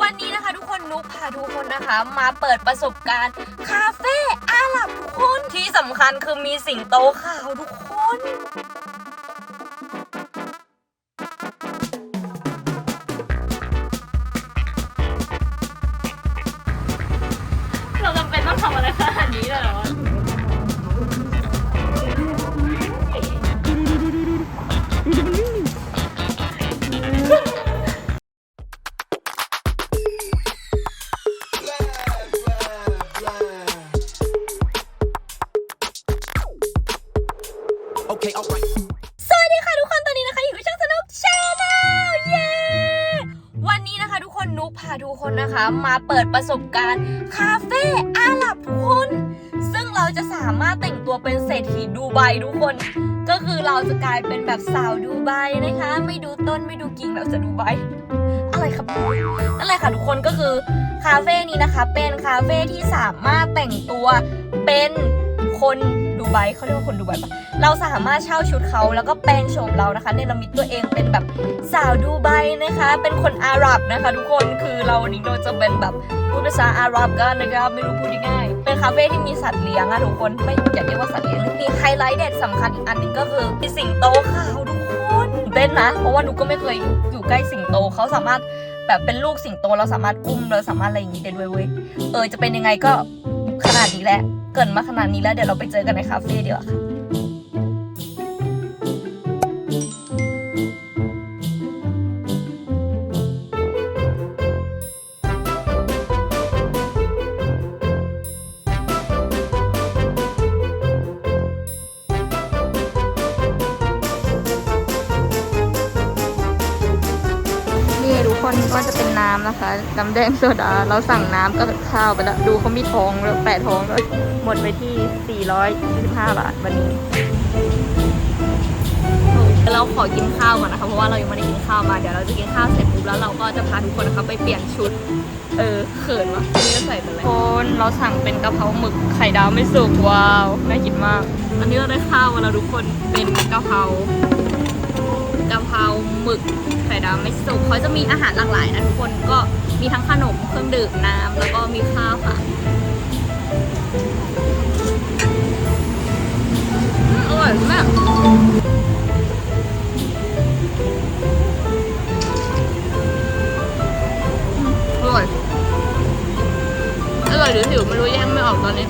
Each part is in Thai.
วันนี้นะคะทุกคนนุกพาทุกคนนะคะ มาเปิดประสบการณ์คาเฟ่อาหรับทุกคนที่สำคัญคือมีสิงโตขาวทุกคนเราจำเป็นต้องทำอะไรขนาดนี้เลยเหรอ นะคะ มาเปิดประสบการณ์คาเฟ่อาหรับทุกคน ซึ่งเราจะสามารถแต่งตัวเป็นเศรษฐีดูไบทุกคน ก็คือเราจะกลายเป็นแบบสาวดูไบนะคะ ไม่ดูต้นไม่ดูกิ่งเราจะดูไบอะไรครับนั่นแหละค่ะทุกคนก็คือคาเฟ่นี้นะคะ เป็นคาเฟ่ที่สามารถแต่งตัวเป็น คนดูไบเขาเรียกว่าคนดูไบปะเราสามารถเช่าชุดเขาแล้วก็แปลงโฉมเรานะคะเนรมิตตัวเองเป็นแบบสาวดูไบนะคะ เป็นคนอาหรับนะคะ ทุกคนคือเราวันนี้เราจะเป็นแบบพูดภาษาอาหรับกันนะครับไม่รู้พูดง่ายเป็นคาเฟ่ที่มีสัตว์เลี้ยงอะทุกคนไม่อยากเรียกว่าสัตว์เลี้ยงเลยมีไฮไลท์เด็ดสำคัญอีกอันหนึงก็คือมีสิงโตขาวทุกคนตื่นเต้นนะ เพราะว่าหนูก็ไม่เคยอยู่ใกล้สิงโตเขาสามารถแบบเป็นลูกสิงโตเราสามารถอุ้มเราสามารถอะไรอย่างนี้ได้ด้วยเว้ยเออจะเป็นยังไงก็ ขนาดนี้แหละ เกินมาขนาดนี้แล้วเดี๋ยวเราไปเจอกันในคาเฟ่ดีกว่าค่ะ ทุกคนก็จะเป็นน้ำนะคะ น้ำแดงโซดา เราสั่งน้ำก็ข้าวไปแล้ว ดูเขามีทองแล้วแปะทองด้วยหมดไปที่ 425 บาทวันนี้ เราขอกินข้าวก่อนนะคะ เพราะว่าเรายังไม่ได้กินข้าวมา เดี๋ยวเราจะกินข้าวเสร็จปุ๊บแล้วเราก็จะพาทุกคนนะคะไปเปลี่ยนชุด เออเขินวะนี่ก็ใส่เป็นอะไรคนเราสั่งเป็นกะเพราหมึกไข่ดาวไม่สุกว้าว น่ากินมาก อันนี้เราได้ข้าวมาแล้วทุกคน เป็นกะเพรากะเพรา หมึกไข่ดาวไม่สุกเขาจะมีอาหารหลากหลายนะทุกคนก็มีทั้งขนมเครื่องดื่มน้ำแล้วก็มีข้าวค่ะอร่อยมากอร่อยอร่อยหรือหิวไม่รู้แยกไม่ออกตอนนี้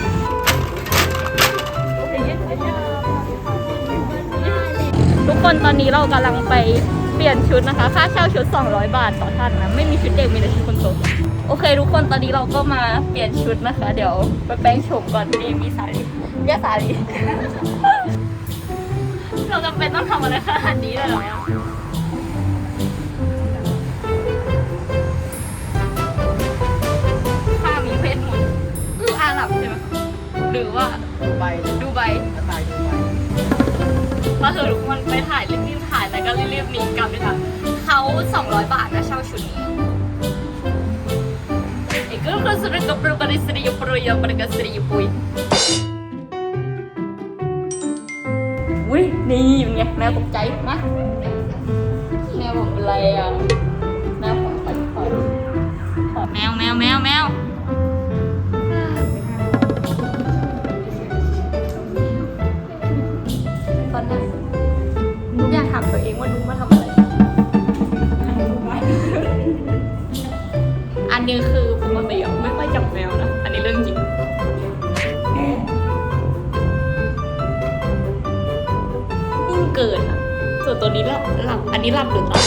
ทุกคนตอนนี้เรากำลังไป ปลี่ยนชุดนะคะ ค่าเช่าชุด 200 บาทต่อท่านนะ ไม่มีชุดเด็กมีแต่ชุดคนโตโอเค ทุกคนตอนนี้เราก็มาเปลี่ยนชุดนะคะ เดี๋ยวไปแปลงโฉมก่อนนี่มีสาลีย่าสาลีเราจำเป็นต้องทำอะไรขนาดนี้เลยเหรอข้ามีเพศหมดคืออาหรับใช่ไหมหรือว่าไปดูไบสไตล์ดูไปก็คือทุกคนไปถ่ายรีบๆถ่ายแล้ว ก็รีบๆหนีกลับเลยค่ะเขา200 บาทนะเช่าชุดนี้เอกก็สระกับปรุบริสริยปรุยปรกสริยปุยอุ้ยนี่เป็นไงแมวตกใจมะแมวผมเป็นไรอะแมวผมปัดคอยแมวแมวแมวแมว นิ่นอะส่วนตัวนี้หลับหลับ อันนี้หลับหรือตาย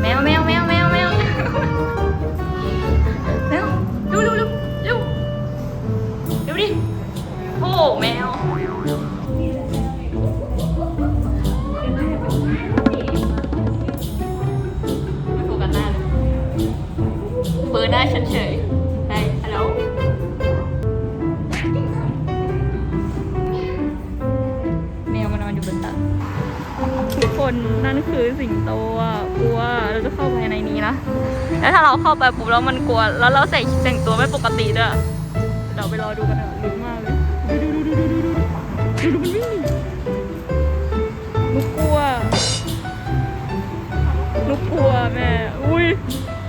แมวแมวแมวแมวแมวแมวเร็วเร็วเร็วเร็วเร็วเร็วดิโอ้แมว คนนั่นคือสิงโตอะกลัวเราจะเข้าไปในนี้นะแล้วถ้าเราเข้าไปปุ๊บแล้วมันกลัว แล้วเราใส่แต่งตัวไม่ปกติด้วยเดี๋ยวไปรอดูกันเถอะลุ้นมากเลยดูดูดูดูดูดูดูดูมันวิ่งดินุกกลัวนุกกลัวแม่อุ้ย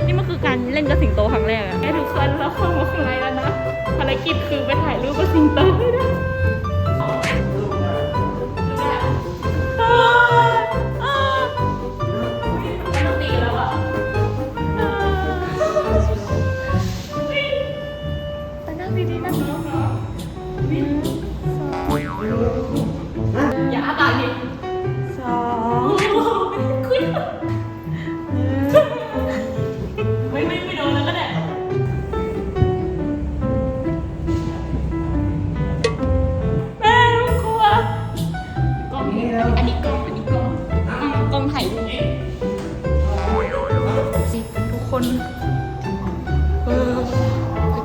นี่มันคือการเล่นกับสิงโตครั้งแรกอะแค่ทุกคนเราเข้ามาข้างในแล้วนะภารกิจคือไปถ่ายรูปกับสิงโตให้ได้ตี คนเออ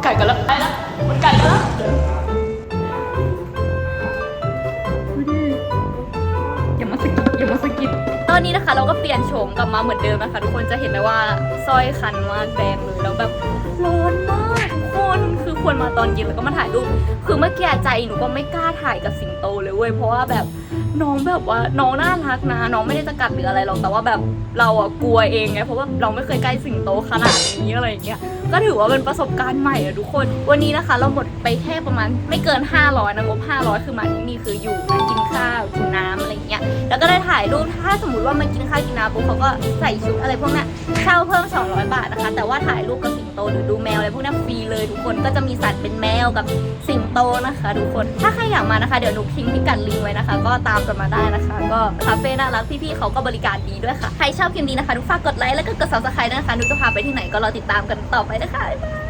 ไก่กันแล้วไปแล้วมันไก่กันแล้วอย่ามาสกิดอย่ามาสกิดตอนนี้นะคะ เราก็เปลี่ยนโฉมกลับมาเหมือนเดิมนะคะทุกคนจะเห็นได้ว่าสร้อยคันมากแดงเลยแล้วแบบร้อนมากทุกคนคือควรมาตอนเย็นแล้วก็มาถ่ายรูปคือเมื่อกี้ใจหนูก็ไม่กล้าถ่ายกับสิงโตเลยเว้ยเพราะว่าแบบ น้องแบบว่าน้องน่ารักนะ น้องไม่ได้จะกัดหรืออะไรหรอกแต่ว่าแบบเราอะกลัวเองไงเพราะว่าเราไม่เคยใกล้สิงโตขนาดนี้อะไรอย่างเงี้ยก็ถือว่าเป็นประสบการณ์ใหม่อะทุกคน วันนี้นะคะ เราหมดไปแค่ประมาณไม่เกิน 500นะงบ500 คือมาที่นี่คืออยู่นะกินข้าวกินน้ำ แล้วก็ได้ถ่ายรูปถ้าสมมติว่ามากินข้าวกินน้ำปุ๊บเขาก็ใส่ชุดอะไรพวกนี้เช่าเพิ่ม 200 บาทนะคะ แต่ว่าถ่ายรูปกับสิงโตหรือดูแมวอะไรพวกนี้ฟรีเลยทุกคนก็จะมีสัตว์เป็นแมวกับสิงโตนะคะ ทุกคนถ้าใครอยากมานะคะเดี๋ยวหนูทิ้งพิกัดลิงก์ไว้นะคะ ก็ตามกันมาได้นะคะ ก็คาเฟ่น่ารักพี่ๆเขาก็บริการดีด้วยค่ะใครชอบคลิปนี้นะคะทุกฝากกดไลค์แล้วก็กด subscribe ด้วยนะคะหนูจะพาไปที่ไหนก็รอติดตามกันต่อไปนะคะบ๊ายบาย